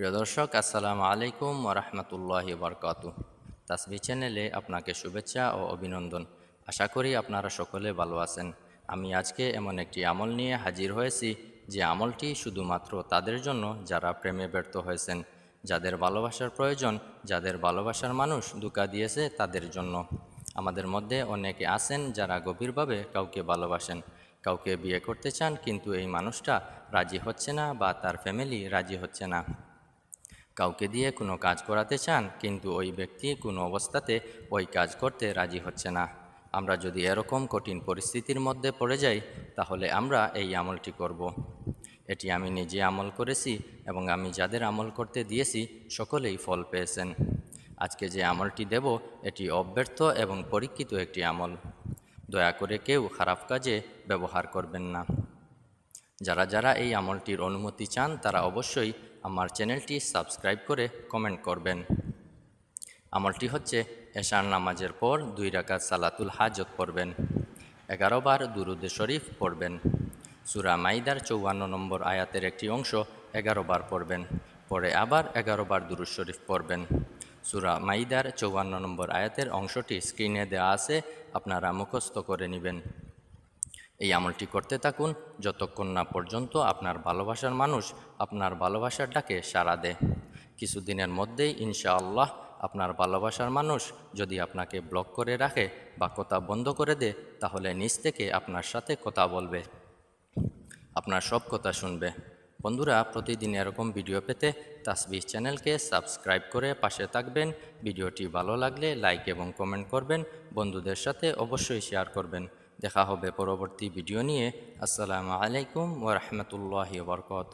প্রিয় দর্শক, আসসালামু আলাইকুম ওরহমতুল্লাহ বরকাতু। তাসবি চ্যানেলে আপনাকে শুভেচ্ছা ও অভিনন্দন। আশা করি আপনারা সকলে ভালো আছেন। আমি আজকে এমন একটি আমল নিয়ে হাজির হয়েছি, যে আমলটি শুধুমাত্র তাদের জন্য যারা প্রেমে ব্যর্থ হয়েছেন। যাদের ভালোবাসার প্রয়োজন, যাদের ভালোবাসার মানুষ দুকা দিয়েছে তাদের জন্য। আমাদের মধ্যে অনেকে আছেন যারা গভীরভাবে কাউকে ভালোবাসেন। কাউকে বিয়ে করতে চান, কিন্তু এই মানুষটা রাজি হচ্ছে না বা তার ফ্যামিলি রাজি হচ্ছে না। কাউকে দিয়ে কোনো কাজ করাতে চান, কিন্তু ওই ব্যক্তি কোনো অবস্থাতে ওই কাজ করতে রাজি হচ্ছে না। আমরা যদি এরকম কঠিন পরিস্থিতির মধ্যে পড়ে যাই, তাহলে আমরা এই আমলটি করব। এটি আমি নিজে আমল করেছি এবং আমি যাদের আমল করতে দিয়েছি, সকলেই ফল পেয়েছেন। আজকে যে আমলটি দেব, এটি অব্যর্থ এবং পরীক্ষিত একটি আমল। দয়া করে কেউ খারাপ কাজে ব্যবহার করবেন না। যারা যারা এই আমলটির অনুমতি চান, তারা অবশ্যই আমার চ্যানেলটি সাবস্ক্রাইব করে কমেন্ট করবেন। আমলটি হচ্ছে, এশার নামাজের পর দুই রাকাত সালাতুল হাজত পড়বেন এগারো বার দুরুদে শরীফ পড়বেন। সুরা মাইদার চৌয়ান্ন নম্বর আয়াতের একটি অংশ এগারো বার পড়বেন। পরে আবার এগারো বার দুরুদ শরীফ পড়বেন। সুরা মাইদার চৌয়ান্ন নম্বর আয়াতের অংশটি স্ক্রিনে দেওয়া আছে, আপনারা মুখস্থ করে নেবেন। এই আমলটি করতে থাকুন। যতক্ষণ না পর্যন্ত আপনার ভালোবাসার মানুষ আপনার ভালোবাসার ডাকে সাড়া দেয়। কিছুদিনের মধ্যেই ইনশাআল্লাহ আপনার ভালোবাসার মানুষ যদি আপনাকে ব্লক করে রাখে বা কথা বন্ধ করে দেয়, তাহলে নিজ থেকে আপনার সাথে কথা বলবে। আপনার সব কথা শুনবে। বন্ধুরা, প্রতিদিন এরকম ভিডিও পেতে তাসবিহ চ্যানেলকে সাবস্ক্রাইব করে পাশে থাকবেন। ভিডিওটি ভালো লাগলে লাইক এবং কমেন্ট করবেন। বন্ধুদের সাথে অবশ্যই শেয়ার করবেন। দেখা হবে পরবর্তী ভিডিও নিয়ে। আসসালামু আলাইকুম ওরহমতুল্লাহ বরকত